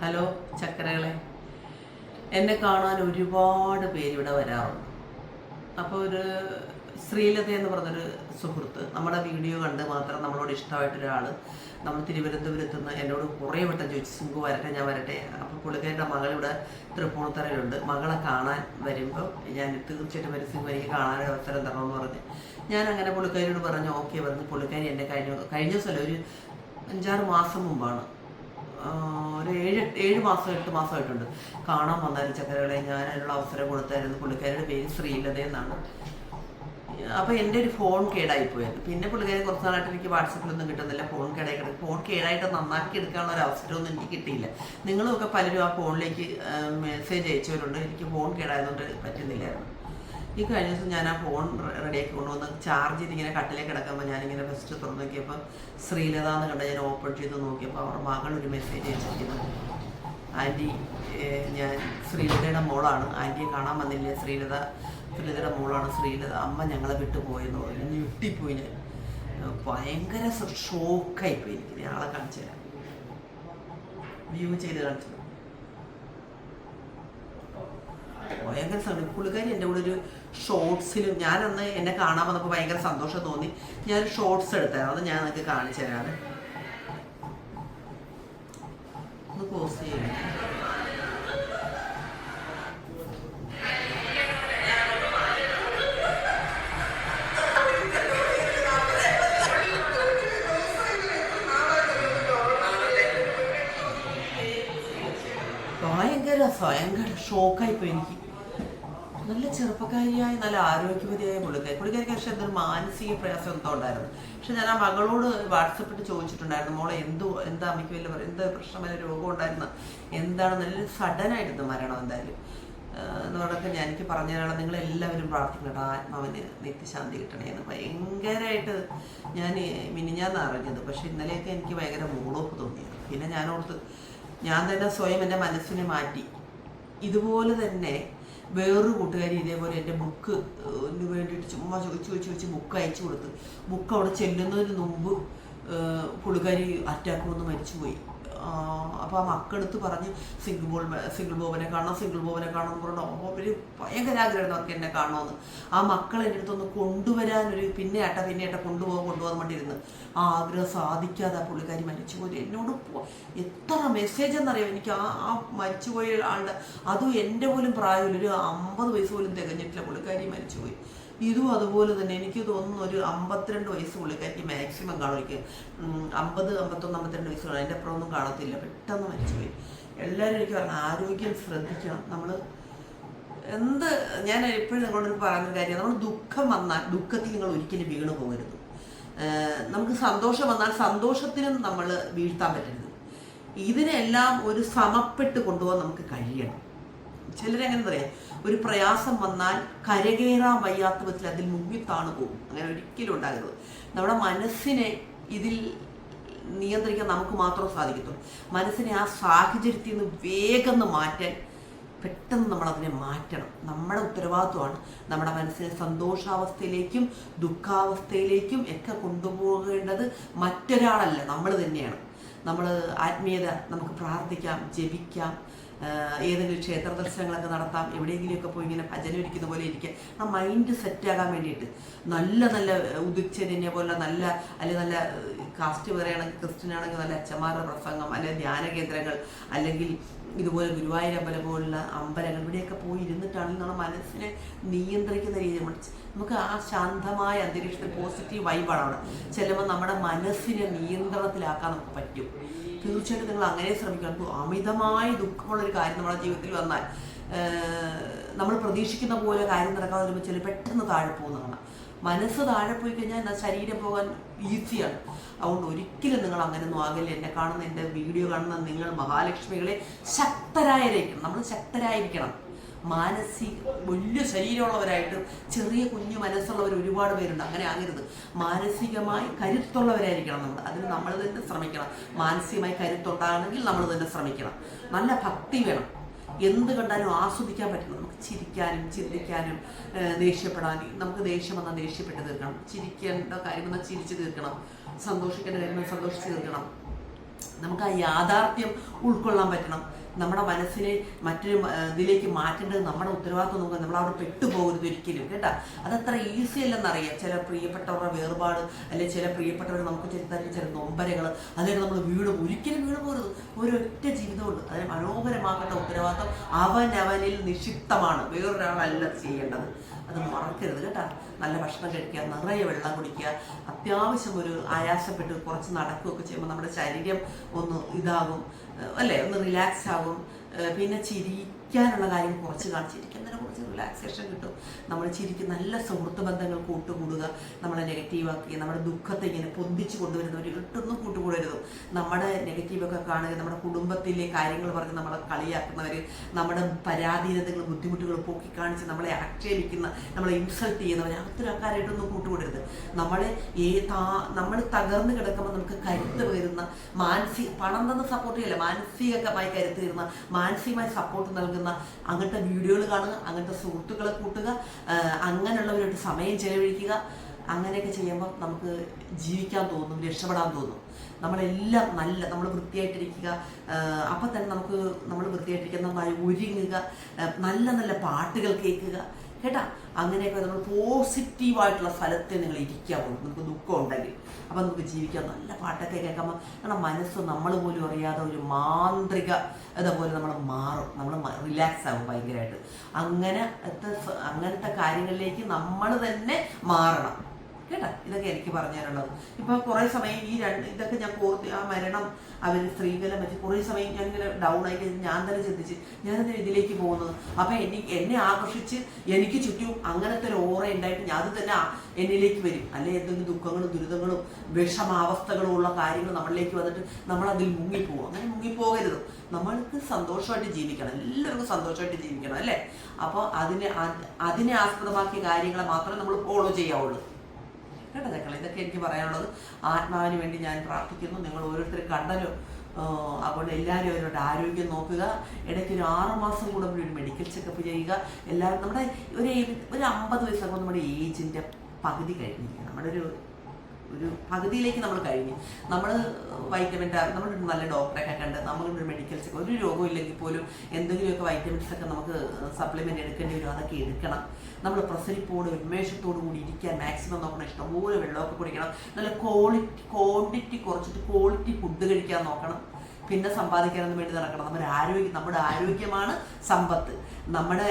Hello ചക്കരകളെ. എന്നെ കാണാൻ ഒരുപാട് പേര് ഇവിടെ വരാറുണ്ട്. അപ്പോൾ ഒരു ശ്രീലത എന്ന് പറഞ്ഞൊരു സുഹൃത്ത് നമ്മുടെ വീഡിയോ കണ്ട് മാത്രം നമ്മളോട് ഇഷ്ടമായിട്ടൊരാൾ നമ്മൾ തിരുവനന്തപുരത്ത് നിന്ന് എന്നോട് കുറേ വട്ടം ചോദിച്ചു സിംഗു വരട്ടെ ഞാൻ വരട്ടെ. അപ്പോൾ പുള്ളിക്കാരുടെ മകൾ ഇവിടെ തൃപ്പൂണിത്തറയിലുണ്ട്. മകളെ കാണാൻ വരുമ്പോൾ ഞാൻ തീർച്ചയായിട്ടും വരും സിംഗു എനിക്ക് കാണാൻ അവസരം തരണമെന്ന് പറഞ്ഞ്. ഞാൻ അങ്ങനെ പുള്ളിക്കാരിയോട് പറഞ്ഞു ഓക്കെ പറഞ്ഞു പുള്ളിക്കാരി എന്നെ കഴിഞ്ഞ കഴിഞ്ഞ ദിവസമല്ല ഒരു അഞ്ചാറ് മാസം മുമ്പാണ് ഒരു ഏഴ് ഏഴ് മാസം എട്ട് മാസമായിട്ടുണ്ട് കാണാൻ വന്നാലും ചക്കരകളെ. ഞാൻ അതിനുള്ള അവസരം കൊടുത്തായിരുന്നു. പുള്ളിക്കാരുടെ പേര് ശ്രീലത എന്നാണ്. അപ്പോൾ എന്റെ ഒരു ഫോൺ കേടായിപ്പോയത് പിന്നെ പുള്ളിക്കാരെ കുറച്ച് നാളായിട്ട് എനിക്ക് വാട്സപ്പിലൊന്നും കിട്ടുന്നില്ല. ഫോൺ കേടായി കിടക്കും ഫോൺ കേടായിട്ട് നന്നാക്കി എടുക്കാനുള്ള ഒരു അവസരമൊന്നും എനിക്ക് കിട്ടിയില്ല. നിങ്ങളുമൊക്കെ പലരും ആ ഫോണിലേക്ക് മെസ്സേജ് അയച്ചവരുണ്ട്. എനിക്ക് ഫോൺ കേടായതുകൊണ്ട് പറ്റുന്നില്ലായിരുന്നു. ഈ കഴിഞ്ഞ ദിവസം ഞാൻ ആ ഫോൺ റെഡിയാക്കി കൊണ്ടുവന്ന് ചാർജ് ചെയ്ത് ഇങ്ങനെ കട്ടിലേക്ക് കിടക്കുമ്പോൾ ഞാനിങ്ങനെ ഫസ്റ്റ് തുറന്നു നോക്കിയപ്പോൾ ശ്രീലത എന്ന് കണ്ട ഞാൻ ഓപ്പൺ ചെയ്ത് നോക്കിയപ്പോൾ അവരുടെ മകൾ ഒരു മെസ്സേജ് അയച്ചിരിക്കുന്നു. ആന്റി ഞാൻ ശ്രീലതയുടെ മോളാണ്. ആന്റിയെ കാണാൻ വന്നില്ലേ? ശ്രീലത ശ്രീലതയുടെ മോളാണ്. ശ്രീലത അമ്മ ഞങ്ങളെ വിട്ടു പോയെന്ന് പറഞ്ഞു. ഞെട്ടിപ്പോയി ഞാൻ. ഭയങ്കര ഷോക്കായിപ്പോയി എനിക്ക്. ആളെ കാണിച്ചു തരാം. വ്യൂ ചെയ്ത് കാണിച്ചു തരാം. ഭയങ്കര സമയം പുള്ളിക്കാരി എന്റെ കൂടെ ഒരു ഷോർട്സിലും ഞാൻ അന്ന് എന്നെ കാണാൻ വന്നപ്പോൾ ഭയങ്കര സന്തോഷം തോന്നി. ഞാൻ ഷോർട്സ് എടുത്തായിരുന്നു. അത് ഞാൻ നിങ്ങൾക്ക് കാണിച്ചു തരാറ് ഒന്ന് പോസ്റ്റ് ഭയങ്കര ഷോക്കായിപ്പോയി എനിക്ക്. നല്ല ചെറുപ്പക്കാരിയായ നല്ല ആരോഗ്യവതിയായ പുള്ളിക്കാരി. പുള്ളിക്കാരിക്ക് പക്ഷെ എന്തൊരു മാനസിക പ്രയാസം എന്തോ ഉണ്ടായിരുന്നു. പക്ഷെ ഞാൻ ആ മകളോട് വാട്സപ്പിട്ട് ചോദിച്ചിട്ടുണ്ടായിരുന്നു മോളെ എന്തോ എന്താ അമ്മയ്ക്ക് വല്ല എന്ത് പ്രശ്നം വല്ല രോഗം ഉണ്ടായിരുന്ന? എന്താണ്? നല്ല സഡൻ ആയിരുന്നു മരണം എന്തായാലും. ആഹ് എന്ന് പറഞ്ഞൊക്കെ ഞാൻ എനിക്ക് പറഞ്ഞു തരാനുള്ള നിങ്ങൾ എല്ലാവരും പ്രാർത്ഥിക്കണം ആത്മാവിന് നിത്യശാന്തി കിട്ടണേ എന്ന് ഭയങ്കരമായിട്ട് ഞാൻ മിനിഞ്ഞാന്ന് അറിഞ്ഞത്. പക്ഷെ ഇന്നലെയൊക്കെ എനിക്ക് ഭയങ്കര മൂളോപ്പ് തോന്നിയത്. പിന്നെ ഞാൻ ഞാൻ തന്നെ സ്വയം എന്റെ മനസ്സിനെ മാറ്റി. ഇതുപോലെ തന്നെ വേറൊരു കൂട്ടുകാരി ഇതേപോലെ എന്റെ ബുക്ക് വേണ്ടിയിട്ട് ചുമ്മാ ചോദിച്ചു ചോദിച്ചു ചോദിച്ച് ബുക്ക് അയച്ചു കൊടുത്ത്. ബുക്ക് അവിടെ ചെല്ലുന്നതിന് മുമ്പ് പുള്ളിക്കാരി അറ്റാക്ക് വന്ന് മരിച്ചുപോയി. അപ്പോൾ ആ മക്കെടുത്ത് പറഞ്ഞ് സിംഗിൾ ബോൾ സിംഗിൾ ബോബനെ കാണണം സിംഗിൾ ബോബനെ കാണണം എന്ന് പറഞ്ഞു ഒരു ഭയങ്കര ആഗ്രഹമായിരുന്നു അവർക്ക് എന്നെ കാണണമെന്ന് ആ മക്കൾ എന്റെ അടുത്തൊന്ന് കൊണ്ടുവരാനൊരു പിന്നെ ഏട്ട പിന്നെ ഏട്ട കൊണ്ടുപോകാൻ കൊണ്ടുപോകാൻ വേണ്ടിയിരുന്നു. ആ ആഗ്രഹം സാധിക്കാതെ ആ പുള്ളിക്കാരി മരിച്ചുപോയി എന്നോട് എത്ര മെസ്സേജ് എന്നറിയാം എനിക്ക് ആ ആ മരിച്ചുപോയ ആളുടെ അതും എന്റെ പോലും പ്രായമില്ല. ഒരു അമ്പത് വയസ്സ് പോലും തികഞ്ഞിട്ടില്ല പുള്ളിക്കാരി മരിച്ചുപോയി ഇതും അതുപോലെ തന്നെ എനിക്ക് തോന്നുന്നു ഒരു അമ്പത്തിരണ്ട് വയസ്സ് പുള്ളിക്കാരിക്ക് മാക്സിമം കാണും. എനിക്ക് അമ്പത് അമ്പത്തൊന്ന് അമ്പത്തിരണ്ട് വയസ്സ് കാണും എന്റെ അപ്പുറം ഒന്നും കാണത്തില്ല. പെട്ടെന്ന് മരിച്ചുപോയി. എല്ലാവരും എനിക്ക് പറഞ്ഞു ആരോഗ്യം ശ്രദ്ധിക്കണം. നമ്മൾ എന്ത് ഞാൻ എപ്പോഴും നിങ്ങളോട് പറയുന്ന കാര്യം നമ്മൾ ദുഃഖം വന്നാൽ ദുഃഖത്തിൽ നിങ്ങൾ ഒരിക്കലും വീണ് പോകരുത്. നമുക്ക് സന്തോഷം വന്നാൽ സന്തോഷത്തിനും നമ്മൾ വീഴ്ത്താൻ പറ്റരുത്. ഇതിനെല്ലാം ഒരു സമപ്പെട്ട് കൊണ്ടുപോകാൻ നമുക്ക് കഴിയണം. ചിലരെങ്ങനെ പറയാം ഒരു പ്രയാസം വന്നാൽ കരകയറാൻ വയ്യാത്ത വിധത്തിൽ അതിൽ മുങ്ങി താണു പോകും. അങ്ങനെ ഒരിക്കലും ഉണ്ടാകരുത്. നമ്മുടെ മനസ്സിനെ ഇതിൽ നിയന്ത്രിക്കാൻ നമുക്ക് മാത്രമേ സാധിക്കത്തുള്ളൂ. മനസ്സിനെ ആ സാഹചര്യത്തിൽ നിന്ന് വേഗം മാറ്റാൻ പെട്ടെന്ന് നമ്മൾ അതിനെ മാറ്റണം. നമ്മുടെ ഉത്തരവാദിത്വമാണ് നമ്മുടെ മനസ്സിനെ സന്തോഷാവസ്ഥയിലേക്കും ദുഃഖാവസ്ഥയിലേക്കും ഒക്കെ കൊണ്ടുപോകേണ്ടത് മറ്റൊരാളല്ല. നമ്മൾ തന്നെയാണ്. നമ്മൾ ആത്മീയത നമുക്ക് പ്രാർത്ഥിക്കാം ജപിക്കാം ഏതെങ്കിലും ക്ഷേത്ര ദർശനങ്ങളൊക്കെ നടത്താം എവിടെയെങ്കിലുമൊക്കെ പോയി ഇങ്ങനെ ഭജന ഇരിക്കുന്ന പോലെ ഇരിക്കുക ആ മൈൻഡ് സെറ്റാകാൻ വേണ്ടിയിട്ട്. നല്ല നല്ല ഉദിച്ചതിനെ പോലെ നല്ല അല്ലെങ്കിൽ നല്ല കാസ്റ്റ് പറയുകയാണെങ്കിൽ ക്രിസ്ത്യൻ ആണെങ്കിൽ നല്ല അച്ഛന്മാരുടെ പ്രസംഗം അല്ലെങ്കിൽ ധ്യാന കേന്ദ്രങ്ങൾ അല്ലെങ്കിൽ ഇതുപോലെ ഗുരുവായൂർ അമ്പലം പോലുള്ള അമ്പലങ്ങൾ ഇവിടെയൊക്കെ പോയി ഇരുന്നിട്ടാണെങ്കിൽ നമ്മുടെ മനസ്സിനെ നിയന്ത്രിക്കുന്ന രീതി നമ്മൾ. നമുക്ക് ആ ശാന്തമായ അന്തരീക്ഷത്തിൽ പോസിറ്റീവ് വൈബാണ് ചെല്ലുമ്പോൾ നമ്മുടെ മനസ്സിനെ നിയന്ത്രണത്തിലാക്കാൻ നമുക്ക് പറ്റും. തീർച്ചയായിട്ടും നിങ്ങൾ അങ്ങനെ ശ്രമിക്കണം. അമിതമായ ദുഃഖമുള്ളൊരു കാര്യം നമ്മുടെ ജീവിതത്തിൽ വന്നാൽ നമ്മൾ പ്രതീക്ഷിക്കുന്ന പോലെ കാര്യം നടക്കാതെ വരുമ്പോൾ ചില പെട്ടെന്ന് താഴെ പോകുന്നതാണ്. മനസ്സ് താഴെ പോയി കഴിഞ്ഞാൽ എന്നാൽ ശരീരം പോകാൻ ഈസിയാണ്. അതുകൊണ്ട് ഒരിക്കലും നിങ്ങൾ അങ്ങനെയൊന്നും ആകില്ല. എന്നെ കാണുന്ന എന്റെ വീഡിയോ കാണുന്ന നിങ്ങൾ മഹാലക്ഷ്മികളെ ശക്തരായിരിക്കണം നമ്മൾ ശക്തരായിരിക്കണം. മാനസിക വലിയ ശരീരമുള്ളവരായിട്ട് ചെറിയ കുഞ്ഞു മനസ്സുള്ളവർ ഒരുപാട് പേരുണ്ട്. അങ്ങനെ ആകരുത്. മാനസികമായി കരുത്തുള്ളവരായിരിക്കണം നമ്മൾ. അതിന് നമ്മൾ തന്നെ ശ്രമിക്കണം. മാനസികമായി കരുത്തുണ്ടാകണമെങ്കിൽ നമ്മൾ തന്നെ ശ്രമിക്കണം. നല്ല ഭക്തി വേണം. എന്ത് കണ്ടാലും ആസ്വദിക്കാൻ പറ്റണം നമുക്ക് ചിരിക്കാനും ചിന്തിക്കാനും ദേഷ്യപ്പെടാനും നമുക്ക് ദേഷ്യം വന്നാൽ ദേഷ്യപ്പെട്ട് തീർക്കണം. ചിരിക്കേണ്ട കാര്യം വന്നാൽ ചിരിച്ച് തീർക്കണം. സന്തോഷിക്കേണ്ട കാര്യം സന്തോഷിച്ച് തീർക്കണം. നമുക്ക് ആ യാഥാർത്ഥ്യം ഉൾക്കൊള്ളാൻ പറ്റണം. നമ്മുടെ മനസ്സിനെ മറ്റൊരു ഇതിലേക്ക് മാറ്റേണ്ടത് നമ്മുടെ ഉത്തരവാദിത്വം നോക്കുക. നമ്മൾ അവിടെ പെട്ടുപോകരുത് ഒരിക്കലും കേട്ടോ? അതത്ര ഈസി അല്ലെന്നറിയാം. ചില പ്രിയപ്പെട്ടവരുടെ വേർപാട് അല്ലെങ്കിൽ ചില പ്രിയപ്പെട്ടവർ നമുക്ക് ചെലുത്താൻ ചില നൊമ്പരകൾ അതിൽ നമ്മൾ വീട് ഒരിക്കലും വീട് പോരുത് ഒരൊറ്റ ജീവിതമുണ്ട്. അതിനെ മനോഹരമാക്കേണ്ട ഉത്തരവാദിത്വം അവനവനിൽ നിക്ഷിപ്തമാണ്. വേറൊരാളല്ല ചെയ്യേണ്ടത്. അത് മറക്കരുത് കേട്ടോ? നല്ല ഭക്ഷണം കഴിക്കുക നിറയെ വെള്ളം കുടിക്കുക അത്യാവശ്യം ഒരു ആയാസപ്പെട്ട് കുറച്ച് നടക്കുകയൊക്കെ ചെയ്യുമ്പോൾ നമ്മുടെ ശരീരം ഒന്ന് ഇതാകും അല്ലേ? ഒന്ന് റിലാക്സ് ആകും. പിന്നെ ചിരിക്കാനുള്ള കാര്യം കുറച്ച് കാണിച്ചിരിക്കും. അങ്ങനെ കുറച്ച് റിലാക്സേഷൻ കിട്ടും. നമ്മൾ ചിരിക്കും നല്ല സുഹൃത്ത് ബന്ധങ്ങൾ കൂട്ടുകൂടുക നമ്മളെ നെഗറ്റീവാക്കി നമ്മുടെ ദുഃഖത്തെ ഇങ്ങനെ പൊന്തിച്ച് കൊണ്ടുവരുന്നവർ ഇട്ടൊന്നും കൂട്ടുകൂടരുത് നമ്മുടെ നെഗറ്റീവൊക്കെ കാണുക നമ്മുടെ കുടുംബത്തിലെ കാര്യങ്ങൾ പറഞ്ഞ് നമ്മളെ കളിയാക്കുന്നവർ നമ്മുടെ പരാധീനതകൾ ബുദ്ധിമുട്ടുകൾ പൊക്കി കാണിച്ച് നമ്മളെ ആക്ഷേപിക്കുന്ന നമ്മളെ ഇൻസൾട്ട് ചെയ്യുന്നവർ അത്തരം ആൾക്കാരായിട്ടൊന്നും കൂട്ടുകൂടരുത്. നമ്മളെ ഏ താ നമ്മൾ തകർന്ന് കിടക്കുമ്പോൾ നമുക്ക് കരുത്ത് വരുന്ന മാനസിക പണം തന്നെ സപ്പോർട്ട് ചെയ്യില്ല മാനസികമായി കരുത്ത് തരുന്ന മാനസികമായി സപ്പോർട്ട് നൽകുന്ന അങ്ങനത്തെ വീഡിയോകൾ കാണുക അങ്ങനത്തെ സുഹൃത്തുക്കളെ കൂട്ടുക അങ്ങനെയുള്ളവരോട് സമയം ചെലവഴിക്കുക അങ്ങനെയൊക്കെ ചെയ്യുമ്പോൾ നമുക്ക് ജീവിക്കാൻ തോന്നും രക്ഷപ്പെടാൻ തോന്നും. നമ്മളെല്ലാം നല്ല നമ്മൾ വൃത്തിയായിട്ടിരിക്കുക അപ്പം തന്നെ നമുക്ക് നമ്മൾ വൃത്തിയായിട്ടിരിക്കുക നന്നായി ഒരുങ്ങുക നല്ല നല്ല പാട്ടുകൾ കേൾക്കുക. കേട്ടാ? അങ്ങനെയൊക്കെ നമ്മൾ പോസിറ്റീവായിട്ടുള്ള ഫലത്തെ നിങ്ങൾ ഇരിക്കാവുള്ളൂ നമുക്ക് ദുഃഖം ഉണ്ടെങ്കിൽ. അപ്പം നമുക്ക് ജീവിക്കാൻ നല്ല പാട്ടൊക്കെ കേൾക്കുമ്പോൾ നമ്മുടെ മനസ്സ് നമ്മൾ പോലും അറിയാതെ ഒരു മാന്ത്രിക അതുപോലെ നമ്മൾ മാറും. നമ്മൾ റിലാക്സ് ആകും ഭയങ്കരമായിട്ട്. അങ്ങനെ അങ്ങനത്തെ കാര്യങ്ങളിലേക്ക് നമ്മൾ തന്നെ മാറണം. കേട്ടാ? ഇതൊക്കെ എനിക്ക് പറഞ്ഞു തരാനുള്ളത് ഇപ്പൊ കുറെ സമയം ഈ രണ്ട് ഇതൊക്കെ ഞാൻ കോർത്തി ആ മരണം അവർ സ്ത്രീകളെ പറ്റി കുറെ സമയം ഞാൻ ഇങ്ങനെ ഡൗൺ ആയി ഞാൻ തന്നെ ചിന്തിച്ച് ഞാനെന്താ ഇതിലേക്ക് പോകുന്നത്? അപ്പൊ എനിക്ക് എന്നെ ആകർഷിച്ച് എനിക്ക് ചുറ്റും അങ്ങനത്തെ ഒരു ഓറ ഉണ്ടായിട്ട് ഞാൻ അത് തന്നെ എന്നിലേക്ക് വരും. അല്ലെ എന്തെങ്കിലും ദുഃഖങ്ങളും ദുരിതങ്ങളും വിഷമാവസ്ഥകളും ഉള്ള കാര്യങ്ങൾ നമ്മളിലേക്ക് വന്നിട്ട് നമ്മൾ അതിൽ മുങ്ങിപ്പോകും. അങ്ങനെ മുങ്ങിപ്പോകരുത്. നമ്മൾക്ക് സന്തോഷമായിട്ട് ജീവിക്കണം. എല്ലാവർക്കും സന്തോഷമായിട്ട് ജീവിക്കണം അല്ലേ? അപ്പോൾ അതിനെ അതിനെ ആസ്പദമാക്കിയ കാര്യങ്ങളെ മാത്രമേ നമ്മൾ ഫോളോ ചെയ്യാവുള്ളൂ. കേട്ടോ. ചക്കള ഇതൊക്കെ എനിക്ക് പറയാനുള്ളത്. ആത്മാവിന് വേണ്ടി ഞാൻ പ്രാർത്ഥിക്കുന്നു. നിങ്ങൾ ഓരോരുത്തർ കണ്ടല്ലോ. അപ്പോൾ എല്ലാവരും അവരുടെ ആരോഗ്യം നോക്കുക. ഇടയ്ക്ക് ഒരു ആറ് മാസം കൂടുമ്പോൾ ഒരു മെഡിക്കൽ ചെക്കപ്പ് ചെയ്യുക. എല്ലാവരും നമ്മുടെ ഒരു ഒരു അമ്പത് വയസ്സാകുമ്പോൾ നമ്മുടെ ഏജിന്റെ പകുതി കഴിഞ്ഞിരിക്കുക. നമ്മുടെ ഒരു ഒരു പകുതിയിലേക്ക് നമ്മൾ കഴിഞ്ഞു. നമ്മൾ വൈറ്റമിൻ നമ്മൾ നല്ല ഡോക്ടറെയൊക്കെ കണ്ട് നമ്മളൊരു മെഡിക്കൽ ചെക്ക് ഒരു രോഗം ഇല്ലെങ്കിൽ പോലും എന്തെങ്കിലുമൊക്കെ വൈറ്റമിൻസ് ഒക്കെ നമുക്ക് സപ്ലിമെന്റ് എടുക്കേണ്ടി വരും. അതൊക്കെ എടുക്കണം. നമ്മൾ പ്രസരിപ്പോട് ഉന്മേഷത്തോടു കൂടി ഇരിക്കാൻ മാക്സിമം നോക്കണം ഇഷ്ടംപോലെ വെള്ളമൊക്കെ കുടിക്കണം. നല്ല ക്വാളിറ്റി ക്വാണ്ടിറ്റി കുറച്ചിട്ട് ക്വാളിറ്റി ഫുഡ് കഴിക്കാൻ നോക്കണം. പിന്നെ സമ്പാദിക്കാനൊന്നും വേണ്ടി നടക്കണം. നമ്മുടെ ആരോഗ്യം നമ്മുടെ ആരോഗ്യമാണ് സമ്പത്ത്. നമ്മുടെ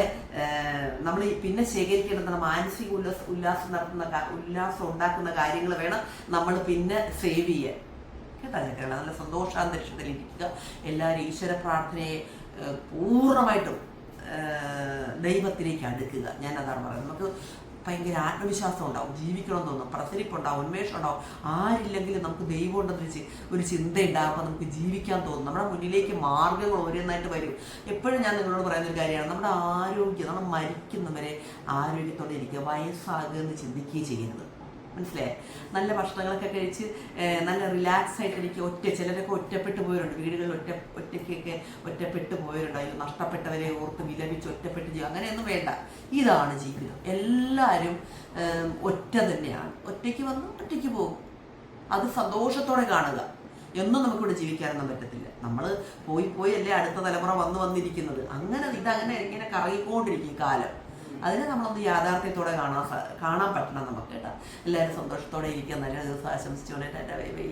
നമ്മൾ പിന്നെ ശേഖരിക്കേണ്ടത് മാനസിക ഉല്ലാസ ഉല്ലാസം നടത്തുന്ന ഉല്ലാസം ഉണ്ടാക്കുന്ന കാര്യങ്ങൾ വേണം നമ്മൾ പിന്നെ സേവ് ചെയ്യാൻ. കേട്ടോ ചേട്ടാ നല്ല സന്തോഷാന്തരീക്ഷത്തിലിരിക്കുക എല്ലാവരും ഈശ്വര പ്രാർത്ഥനയെ പൂർണമായിട്ടും ദൈവത്തിലേക്ക് അടുക്കുക. ഞാൻ അതാണ് പറയുന്നത്. നമുക്ക് ഭയങ്കര ആത്മവിശ്വാസം ഉണ്ടാവും ജീവിക്കണം തോന്നും പ്രസരിപ്പുണ്ടാവും ഉന്മേഷം ഉണ്ടാവും. ആരില്ലെങ്കിലും നമുക്ക് ദൈവം ഉണ്ടെന്ന് ഒരു ചിന്ത ഉണ്ടാകുമ്പോൾ നമുക്ക് ജീവിക്കാൻ തോന്നും. നമ്മുടെ മുന്നിലേക്ക് മാർഗങ്ങൾ ഓരോന്നായിട്ട് വരും. എപ്പോഴും ഞാൻ നിങ്ങളോട് പറയുന്ന ഒരു കാര്യമാണ് നമ്മുടെ ആരോഗ്യം നമ്മൾ മരിക്കുന്നവരെ ആരോഗ്യത്തോടെ ഇരിക്കുക വയസ്സാകുക എന്ന് ചിന്തിക്കുകയും ചെയ്യരുത് മനസ്സിലായേ? നല്ല ഭക്ഷണങ്ങളൊക്കെ കഴിച്ച് നല്ല റിലാക്സ് ആയിട്ട് എനിക്ക് ഒറ്റ ചിലരൊക്കെ ഒറ്റപ്പെട്ടു പോയവരുണ്ട്. വീടുകളിൽ ഒറ്റ ഒറ്റയ്ക്കൊക്കെ ഒറ്റപ്പെട്ടു പോയവരുണ്ട്. അതിൽ നഷ്ടപ്പെട്ടവരെ ഓർത്ത് വിലപിച്ച് ഒറ്റപ്പെട്ട് ജീവിക്കും അങ്ങനെയൊന്നും വേണ്ട. ഇതാണ് ജീവിതം. എല്ലാവരും ഒറ്റ തന്നെയാണ്. ഒറ്റയ്ക്ക് വന്ന് ഒറ്റയ്ക്ക് പോകും. അത് സന്തോഷത്തോടെ കാണുക. എന്നും നമുക്കിവിടെ ജീവിക്കാനൊന്നും പറ്റത്തില്ല. നമ്മൾ പോയി പോയി അല്ലേ അടുത്ത തലമുറ വന്നു വന്നിരിക്കുന്നത്. അങ്ങനെ ഇതങ്ങനെ ഇങ്ങനെ കറങ്ങിക്കൊണ്ടിരിക്കും കാലം. അതിനെ നമ്മളൊന്ന് യാഥാർത്ഥ്യത്തോടെ കാണാൻ കാണാൻ പറ്റണം നമുക്ക് കേട്ടോ. എല്ലാവരും സന്തോഷത്തോടെ ഇരിക്കാൻ നല്ല ദിവസം ആശംസിച്ചുകൊണ്ട് ബൈ ബൈ.